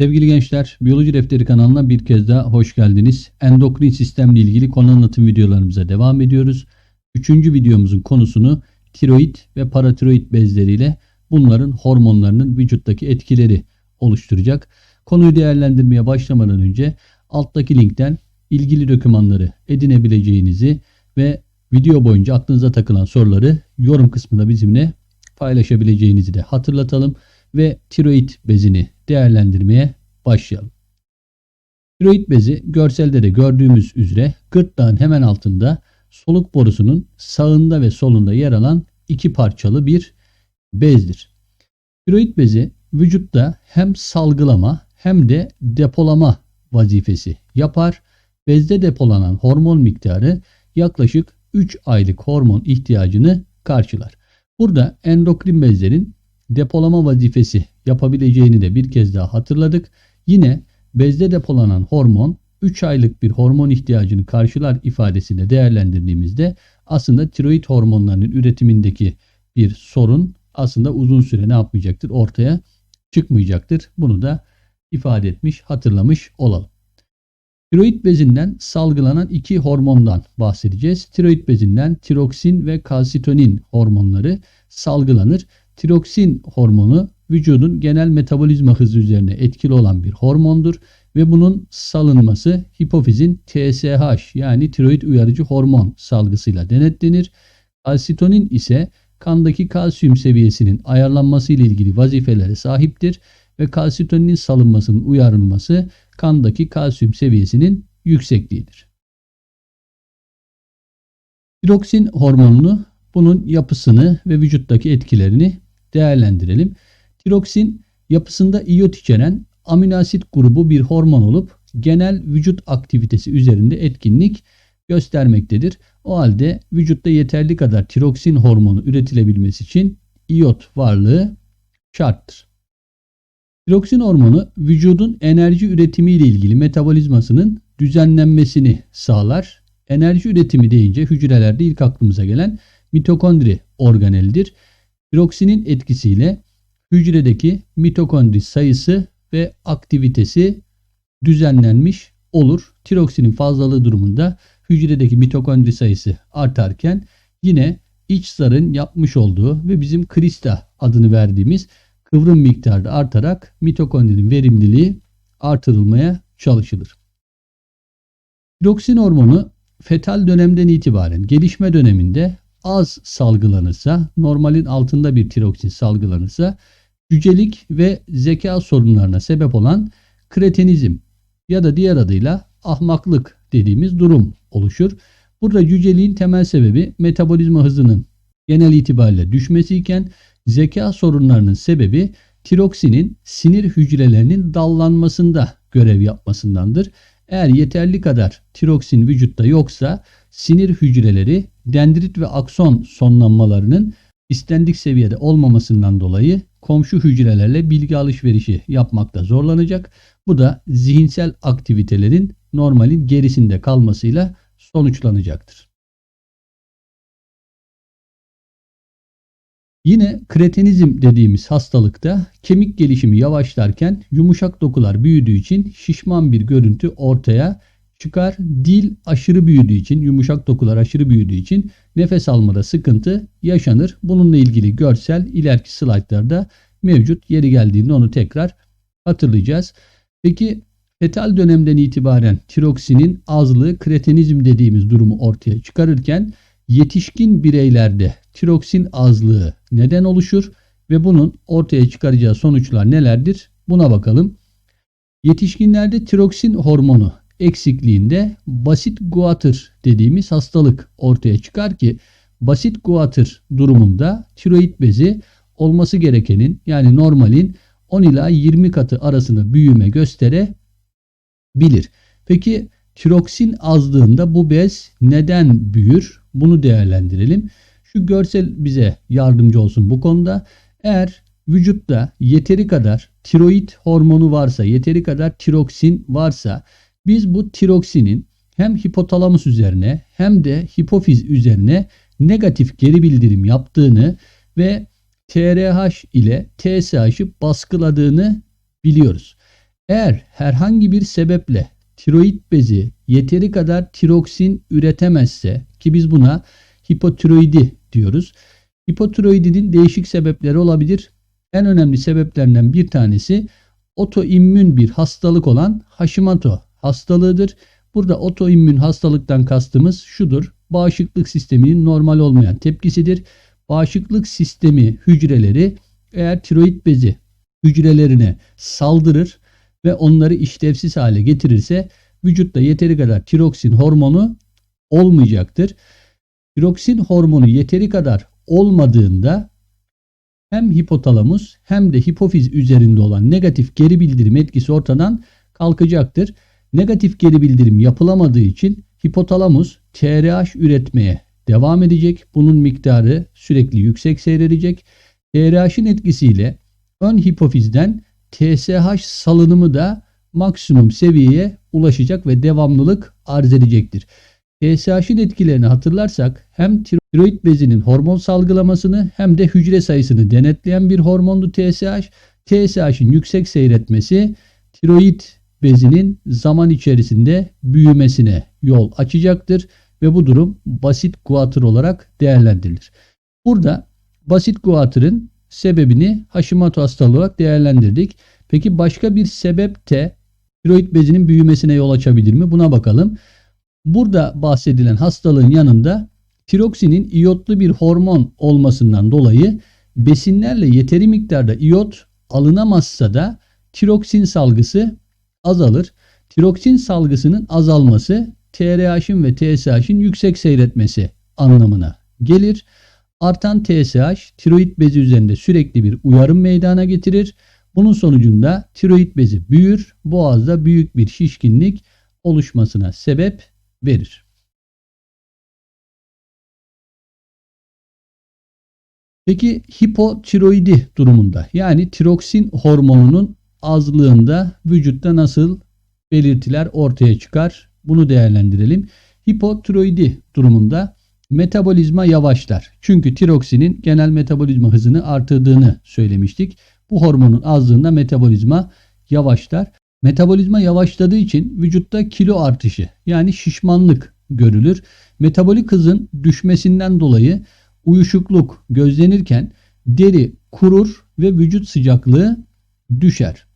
Sevgili gençler, Biyoloji Defteri kanalına bir kez daha hoş geldiniz. Endokrin sistemle ilgili konu anlatım videolarımıza devam ediyoruz. Üçüncü videomuzun konusunu tiroid ve paratiroid bezleriyle bunların hormonlarının vücuttaki etkileri oluşturacak. Konuyu değerlendirmeye başlamadan önce alttaki linkten ilgili dokümanları edinebileceğinizi ve video boyunca aklınıza takılan soruları yorum kısmında bizimle paylaşabileceğinizi de hatırlatalım ve tiroid bezini değerlendirmeye başlayalım. Tiroid bezi görselde de gördüğümüz üzere gırtlağın hemen altında soluk borusunun sağında ve solunda yer alan iki parçalı bir bezdir. Tiroid bezi vücutta hem salgılama hem de depolama vazifesi yapar. Bezde depolanan hormon miktarı yaklaşık 3 aylık hormon ihtiyacını karşılar. Burada endokrin bezlerin depolama vazifesi yapabileceğini de bir kez daha hatırladık. Yine bezde depolanan hormon 3 aylık bir hormon ihtiyacını karşılar ifadesini değerlendirdiğimizde aslında tiroid hormonlarının üretimindeki bir sorun aslında uzun süre ne yapmayacaktır? Ortaya çıkmayacaktır. Bunu da ifade etmiş, hatırlamış olalım. Tiroid bezinden salgılanan iki hormondan bahsedeceğiz. Tiroid bezinden tiroksin ve kalsitonin hormonları salgılanır. Tiroksin hormonu vücudun genel metabolizma hızı üzerine etkili olan bir hormondur ve bunun salınması hipofizin TSH yani tiroid uyarıcı hormon salgısıyla denetlenir. Kalsitonin ise kandaki kalsiyum seviyesinin ayarlanması ile ilgili vazifelere sahiptir ve kalsitoninin salınmasının uyarılması kandaki kalsiyum seviyesinin yüksekliğidir. Tiroksin hormonunu bunun yapısını ve vücuttaki etkilerini değerlendirelim. Tiroksin yapısında iyot içeren amino asit grubu bir hormon olup genel vücut aktivitesi üzerinde etkinlik göstermektedir. O halde vücutta yeterli kadar tiroksin hormonu üretilebilmesi için iyot varlığı şarttır. Tiroksin hormonu vücudun enerji üretimi ile ilgili metabolizmasının düzenlenmesini sağlar. Enerji üretimi deyince hücrelerde ilk aklımıza gelen mitokondri organelidir. Tiroksinin etkisiyle hücredeki mitokondri sayısı ve aktivitesi düzenlenmiş olur. Tiroksinin fazlalığı durumunda hücredeki mitokondri sayısı artarken yine iç zarın yapmış olduğu ve bizim krista adını verdiğimiz kıvrım miktarı artarak mitokondrinin verimliliği artırılmaya çalışılır. Tiroksin hormonu fetal dönemden itibaren gelişme döneminde az salgılanırsa, normalin altında bir tiroksin salgılanırsa cücelik ve zeka sorunlarına sebep olan kretenizm ya da diğer adıyla ahmaklık dediğimiz durum oluşur. Burada cüceliğin temel sebebi metabolizma hızının genel itibariyle düşmesi iken zeka sorunlarının sebebi tiroksinin sinir hücrelerinin dallanmasında görev yapmasındandır. Eğer yeterli kadar tiroksin vücutta yoksa sinir hücreleri dendrit ve akson sonlanmalarının istendik seviyede olmamasından dolayı komşu hücrelerle bilgi alışverişi yapmakta zorlanacak. Bu da zihinsel aktivitelerin normalin gerisinde kalmasıyla sonuçlanacaktır. Yine kretenizm dediğimiz hastalıkta kemik gelişimi yavaşlarken yumuşak dokular büyüdüğü için şişman bir görüntü ortaya çıkar. Dil aşırı büyüdüğü için, yumuşak dokular aşırı büyüdüğü için nefes almada sıkıntı yaşanır. Bununla ilgili görsel ileriki slaytlarda mevcut. Yeri geldiğinde onu tekrar hatırlayacağız. Peki fetal dönemden itibaren tiroksinin azlığı kretenizm dediğimiz durumu ortaya çıkarırken yetişkin bireylerde tiroksin azlığı neden oluşur ve bunun ortaya çıkaracağı sonuçlar nelerdir? Buna bakalım. Yetişkinlerde tiroksin hormonu eksikliğinde basit guatr dediğimiz hastalık ortaya çıkar ki basit guatr durumunda tiroid bezi olması gerekenin yani normalin 10 ila 20 katı arasında büyüme gösterebilir. Peki tiroksin azlığında bu bez neden büyür? Bunu değerlendirelim. Şu görsel bize yardımcı olsun bu konuda. Eğer vücutta yeteri kadar tiroid hormonu varsa, yeteri kadar tiroksin varsa biz bu tiroksinin hem hipotalamus üzerine hem de hipofiz üzerine negatif geri bildirim yaptığını ve TRH ile TSH'ı baskıladığını biliyoruz. Eğer herhangi bir sebeple tiroid bezi yeteri kadar tiroksin üretemezse ki biz buna hipotiroidi diyoruz. Hipotiroidinin değişik sebepleri olabilir. En önemli sebeplerinden bir tanesi otoimmün bir hastalık olan Hashimoto hastalığıdır. Burada otoimmün hastalıktan kastımız şudur. Bağışıklık sisteminin normal olmayan tepkisidir. Bağışıklık sistemi hücreleri eğer tiroid bezi hücrelerine saldırır ve onları işlevsiz hale getirirse vücutta yeteri kadar tiroksin hormonu olmayacaktır. Tiroksin hormonu yeteri kadar olmadığında hem hipotalamus hem de hipofiz üzerinde olan negatif geri bildirim etkisi ortadan kalkacaktır. Negatif geri bildirim yapılamadığı için hipotalamus TRH üretmeye devam edecek. Bunun miktarı sürekli yüksek seyredecek. TRH'in etkisiyle ön hipofizden TSH salınımı da maksimum seviyeye ulaşacak ve devamlılık arz edecektir. TSH'in etkilerini hatırlarsak hem tiroid bezinin hormon salgılamasını hem de hücre sayısını denetleyen bir hormondu TSH. TSH'in yüksek seyretmesi tiroid bezinin zaman içerisinde büyümesine yol açacaktır ve bu durum basit guatr olarak değerlendirilir. Burada basit guatrın sebebini Hashimoto hastalığı olarak değerlendirdik. Peki başka bir sebep de tiroid bezinin büyümesine yol açabilir mi? Buna bakalım. Burada bahsedilen hastalığın yanında tiroksinin iyotlu bir hormon olmasından dolayı besinlerle yeteri miktarda iyot alınamazsa da tiroksin salgısı azalır. Tiroksin salgısının azalması TRH'in ve TSH'in yüksek seyretmesi anlamına gelir. Artan TSH tiroid bezi üzerinde sürekli bir uyarım meydana getirir. Bunun sonucunda tiroid bezi büyür, boğazda büyük bir şişkinlik oluşmasına sebep verir. Peki hipotiroidi durumunda yani tiroksin hormonunun azlığında vücutta nasıl belirtiler ortaya çıkar? Bunu değerlendirelim. Hipotiroidi durumunda metabolizma yavaşlar. Çünkü tiroksinin genel metabolizma hızını artırdığını söylemiştik. Bu hormonun azlığında metabolizma yavaşlar. Metabolizma yavaşladığı için vücutta kilo artışı yani şişmanlık görülür. Metabolik hızın düşmesinden dolayı uyuşukluk gözlenirken deri kurur ve vücut sıcaklığı düşer.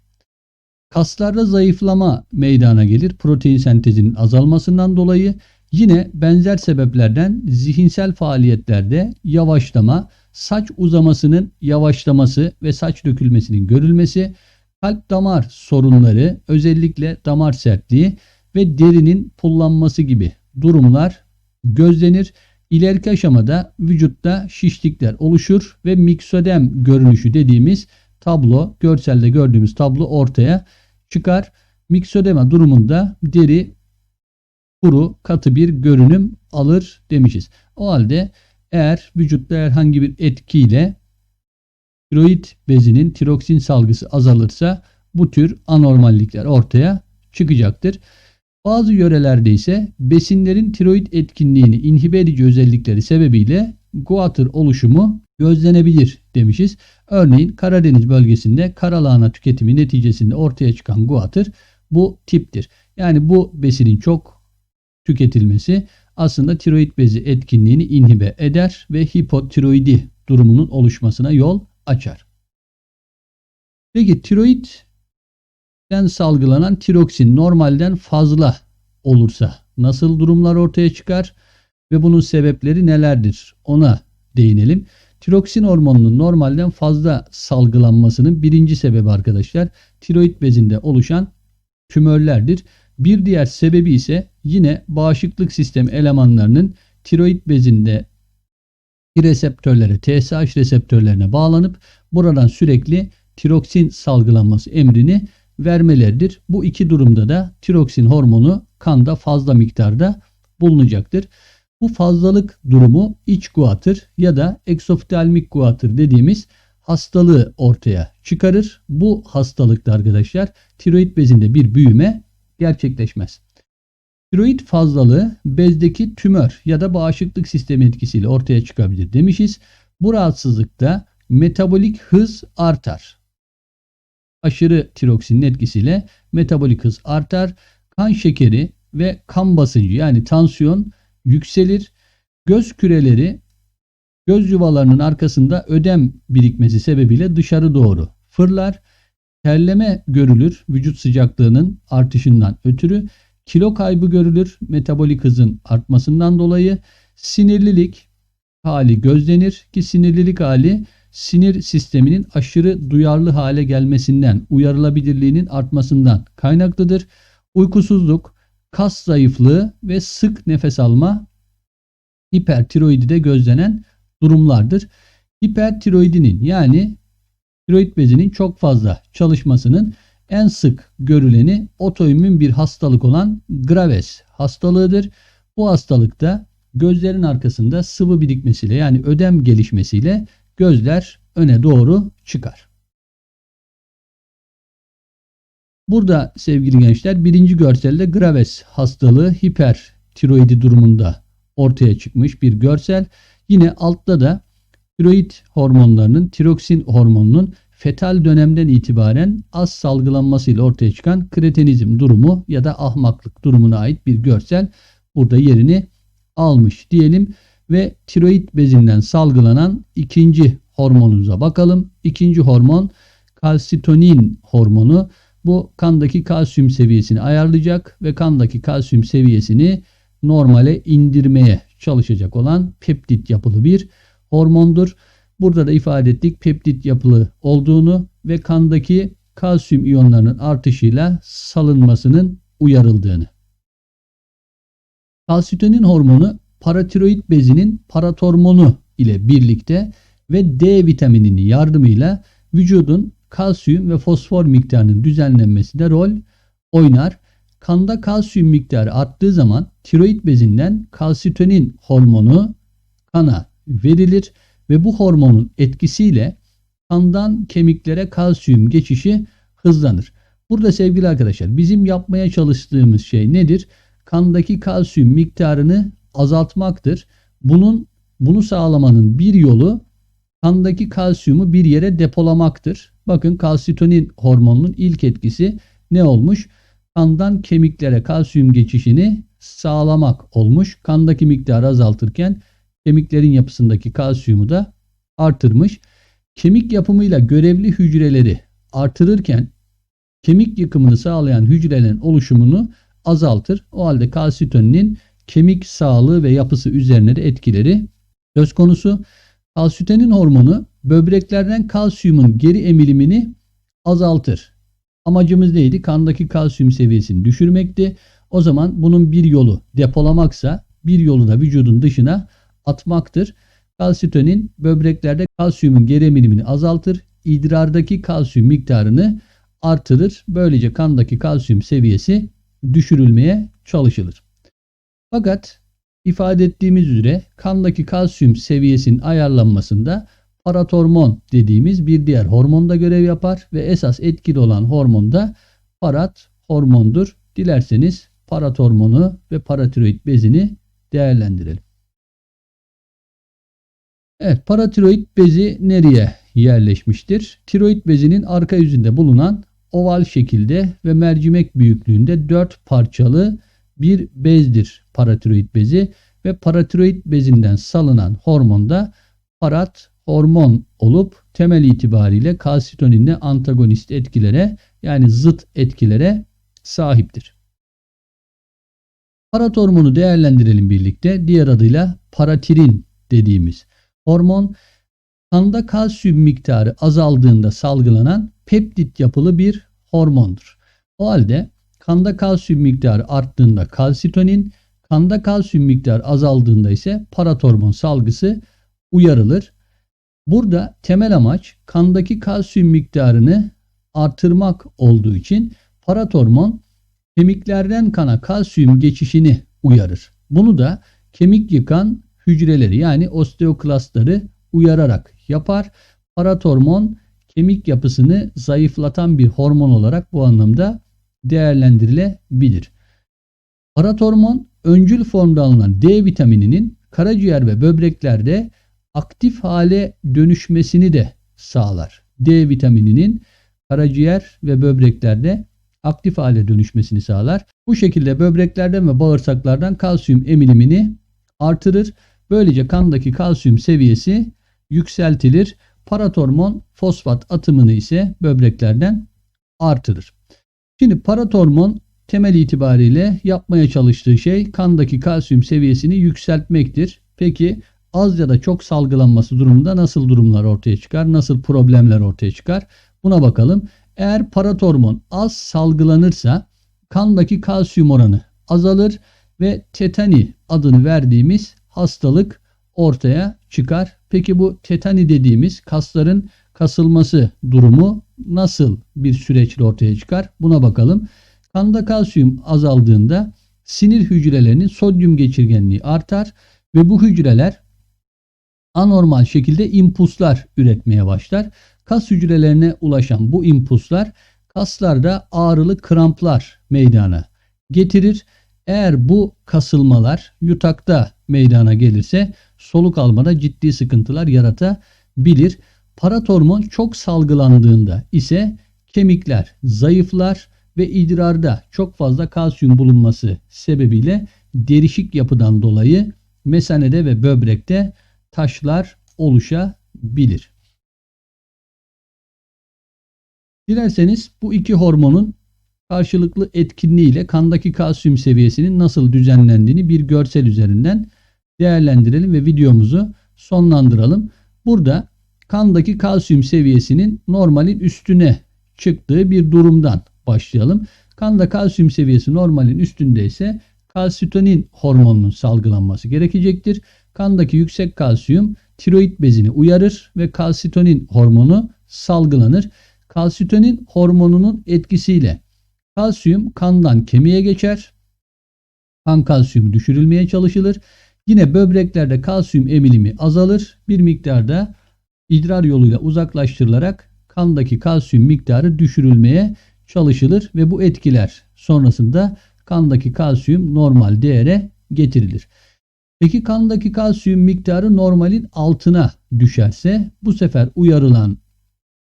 Kaslarda zayıflama meydana gelir protein sentezinin azalmasından dolayı Yine benzer sebeplerden zihinsel faaliyetlerde yavaşlama, saç uzamasının yavaşlaması ve saç dökülmesinin görülmesi, kalp damar sorunları, özellikle damar sertliği ve derinin pullanması gibi durumlar gözlenir. İleriki aşamada vücutta şişlikler oluşur ve miksodem görünüşü dediğimiz tablo, görselde gördüğümüz tablo ortaya çıkar. Miksodema durumunda deri kuru, katı bir görünüm alır demişiz. O halde eğer vücutta herhangi bir etkiyle tiroid bezinin tiroksin salgısı azalırsa bu tür anormallikler ortaya çıkacaktır. Bazı yörelerde ise besinlerin tiroid etkinliğini inhibe edici özellikleri sebebiyle guatr oluşumu gözlenebilir demişiz. Örneğin Karadeniz bölgesinde karalahana tüketimi neticesinde ortaya çıkan guatr bu tiptir. Yani bu besinin çok tüketilmesi aslında tiroid bezi etkinliğini inhibe eder ve hipotiroidi durumunun oluşmasına yol açar. Peki tiroidden salgılanan tiroksin normalden fazla olursa nasıl durumlar ortaya çıkar ve bunun sebepleri nelerdir ona değinelim. Tiroksin hormonunun normalden fazla salgılanmasının birinci sebebi arkadaşlar tiroid bezinde oluşan tümörlerdir. Bir diğer sebebi ise yine bağışıklık sistemi elemanlarının tiroid bezinde reseptörlere, TSH reseptörlerine bağlanıp buradan sürekli tiroksin salgılanması emrini vermeleridir. Bu iki durumda da tiroksin hormonu kanda fazla miktarda bulunacaktır. Bu fazlalık durumu iç guatr ya da eksoftalmik guatr dediğimiz hastalığı ortaya çıkarır. Bu hastalıkta arkadaşlar tiroid bezinde bir büyüme gerçekleşmez. Tiroid fazlalığı bezdeki tümör ya da bağışıklık sistemi etkisiyle ortaya çıkabilir demişiz. Bu rahatsızlıkta metabolik hız artar. aşırı tiroksinin etkisiyle metabolik hız artar. Kan şekeri ve kan basıncı yani tansiyon yükselir. Göz küreleri göz yuvalarının arkasında ödem birikmesi sebebiyle dışarı doğru fırlar. Terleme görülür vücut sıcaklığının artışından ötürü. Kilo kaybı görülür metabolik hızın artmasından dolayı. Sinirlilik hali gözlenir ki sinirlilik hali sinir sisteminin aşırı duyarlı hale gelmesinden, uyarılabilirliğinin artmasından kaynaklıdır. Uykusuzluk, kas zayıflığı ve sık nefes alma hipertiroidide gözlenen durumlardır. Hipertiroidinin yani tiroid bezinin çok fazla çalışmasının en sık görüleni otoimmün bir hastalık olan Graves hastalığıdır. Bu hastalıkta gözlerin arkasında sıvı birikmesiyle yani ödem gelişmesiyle gözler öne doğru çıkar. Burada sevgili gençler birinci görselde Graves hastalığı hipertiroidi durumunda ortaya çıkmış bir görsel. Yine altta da tiroid hormonlarının, tiroksin hormonunun fetal dönemden itibaren az salgılanmasıyla ortaya çıkan kretenizm durumu ya da ahmaklık durumuna ait bir görsel burada yerini almış diyelim ve tiroid bezinden salgılanan ikinci hormonumuza bakalım. İkinci hormon kalsitonin hormonu. Bu kandaki kalsiyum seviyesini ayarlayacak ve kandaki kalsiyum seviyesini normale indirmeye çalışacak olan peptit yapılı bir hormondur. Burada da ifade ettik peptit yapılı olduğunu ve kandaki kalsiyum iyonlarının artışıyla salınmasının uyarıldığını. Kalsitonin hormonu paratiroid bezinin paratormonu ile birlikte ve D vitamininin yardımıyla vücudun kalsiyum ve fosfor miktarının düzenlenmesinde rol oynar. Kanda kalsiyum miktarı arttığı zaman tiroid bezinden kalsitonin hormonu kana verilir ve bu hormonun etkisiyle kandan kemiklere kalsiyum geçişi hızlanır. Burada sevgili arkadaşlar bizim yapmaya çalıştığımız şey nedir? Kandaki kalsiyum miktarını azaltmaktır. Bunun bunu sağlamanın bir yolu kandaki kalsiyumu bir yere depolamaktır. Bakın kalsitonin hormonunun ilk etkisi ne olmuş? Kandan kemiklere kalsiyum geçişini sağlamak olmuş. Kandaki miktarı azaltırken kemiklerin yapısındaki kalsiyumu da artırmış. Kemik yapımıyla görevli hücreleri artırırken kemik yıkımını sağlayan hücrelerin oluşumunu azaltır. O halde kalsitoninin kemik sağlığı ve yapısı üzerine de etkileri söz konusu. Kalsitonin hormonu böbreklerden kalsiyumun geri emilimini azaltır. Amacımız neydi? Kandaki kalsiyum seviyesini düşürmekti. O zaman bunun bir yolu depolamaksa bir yolu da vücudun dışına atmaktır. Kalsitonin böbreklerde kalsiyumun geri emilimini azaltır. İdrardaki kalsiyum miktarını artırır. Böylece kandaki kalsiyum seviyesi düşürülmeye çalışılır. Fakat ifade ettiğimiz üzere kandaki kalsiyum seviyesinin ayarlanmasında paratormon dediğimiz bir diğer hormon da görev yapar ve esas etkili olan hormon da parat hormondur. Dilerseniz paratormonu ve paratiroid bezini değerlendirelim. Evet, paratiroid bezi nereye yerleşmiştir? Tiroid bezinin arka yüzünde bulunan oval şekilde ve mercimek büyüklüğünde 4 parçalı bir bezdir paratiroid bezi ve paratiroid bezinden salınan hormon da parat hormon olup temel itibariyle kalsitoninle antagonist etkilere yani zıt etkilere sahiptir. Parat hormonu değerlendirelim birlikte. Diğer adıyla paratirin dediğimiz hormon kanda kalsiyum miktarı azaldığında salgılanan peptit yapılı bir hormondur. O halde kanda kalsiyum miktarı arttığında kalsitonin, kanda kalsiyum miktarı azaldığında ise paratormon salgısı uyarılır. Burada temel amaç kandaki kalsiyum miktarını artırmak olduğu için paratormon kemiklerden kana kalsiyum geçişini uyarır. Bunu da kemik yıkan hücreleri yani osteoklastları uyararak yapar. Paratormon kemik yapısını zayıflatan bir hormon olarak bu anlamda değerlendirilebilir. Paratormon öncül formda alınan D vitamininin karaciğer ve böbreklerde aktif hale dönüşmesini de sağlar. D vitamininin karaciğer ve böbreklerde aktif hale dönüşmesini sağlar. Bu şekilde böbreklerden ve bağırsaklardan kalsiyum emilimini artırır. Böylece kandaki kalsiyum seviyesi yükseltilir. Paratormon fosfat atımını ise böbreklerden artırır. Şimdi paratormon temel itibariyle yapmaya çalıştığı şey kandaki kalsiyum seviyesini yükseltmektir. Peki az ya da çok salgılanması durumunda nasıl durumlar ortaya çıkar? Nasıl problemler ortaya çıkar? Buna bakalım. Eğer paratormon az salgılanırsa kandaki kalsiyum oranı azalır ve tetani adını verdiğimiz hastalık ortaya çıkar. Peki bu tetani dediğimiz kasların kasılması durumu nasıl bir süreçle ortaya çıkar? Buna bakalım. Kanda kalsiyum azaldığında sinir hücrelerinin sodyum geçirgenliği artar ve bu hücreler anormal şekilde impulslar üretmeye başlar. Kas hücrelerine ulaşan bu impulslar kaslarda ağrılı kramplar meydana getirir. Eğer bu kasılmalar yutakta meydana gelirse soluk almada ciddi sıkıntılar yaratabilir. Paratormon çok salgılandığında ise kemikler zayıflar ve idrarda çok fazla kalsiyum bulunması sebebiyle derişik yapıdan dolayı mesanede ve böbrekte taşlar oluşabilir. Dilerseniz bu iki hormonun karşılıklı etkinliğiyle kandaki kalsiyum seviyesinin nasıl düzenlendiğini bir görsel üzerinden değerlendirelim ve videomuzu sonlandıralım. Burada kandaki kalsiyum seviyesinin normalin üstüne çıktığı bir durumdan başlayalım. Kanda kalsiyum seviyesi normalin üstünde ise kalsitonin hormonunun salgılanması gerekecektir. Kandaki yüksek kalsiyum tiroid bezini uyarır ve kalsitonin hormonu salgılanır. Kalsitonin hormonunun etkisiyle kalsiyum kandan kemiğe geçer. Kan kalsiyumu düşürülmeye çalışılır. Yine böbreklerde kalsiyum emilimi azalır. Bir miktarda idrar yoluyla uzaklaştırılarak kandaki kalsiyum miktarı düşürülmeye çalışılır ve bu etkiler sonrasında kandaki kalsiyum normal değere getirilir. Peki kandaki kalsiyum miktarı normalin altına düşerse bu sefer uyarılan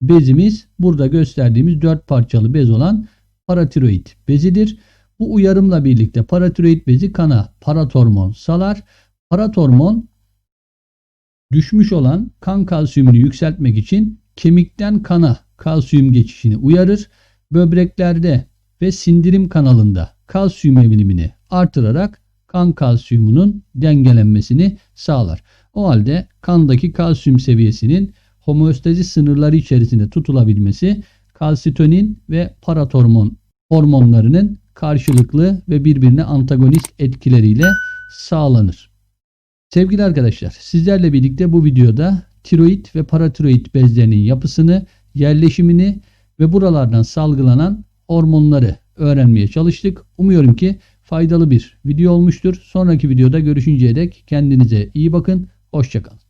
bezimiz burada gösterdiğimiz dört parçalı bez olan paratiroid bezidir. Bu uyarımla birlikte paratiroid bezi kana paratormon salar. Paratormon düşmüş olan kan kalsiyumunu yükseltmek için kemikten kana kalsiyum geçişini uyarır. Böbreklerde ve sindirim kanalında kalsiyum emilimini artırarak kan kalsiyumunun dengelenmesini sağlar. O halde kandaki kalsiyum seviyesinin homeostazi sınırları içerisinde tutulabilmesi kalsitonin ve paratormon hormonlarının karşılıklı ve birbirine antagonist etkileriyle sağlanır. Sevgili arkadaşlar sizlerle birlikte bu videoda tiroid ve paratiroid bezlerinin yapısını, yerleşimini ve buralardan salgılanan hormonları öğrenmeye çalıştık. Umuyorum ki faydalı bir video olmuştur. Sonraki videoda görüşünceye dek kendinize iyi bakın. Hoşçakalın.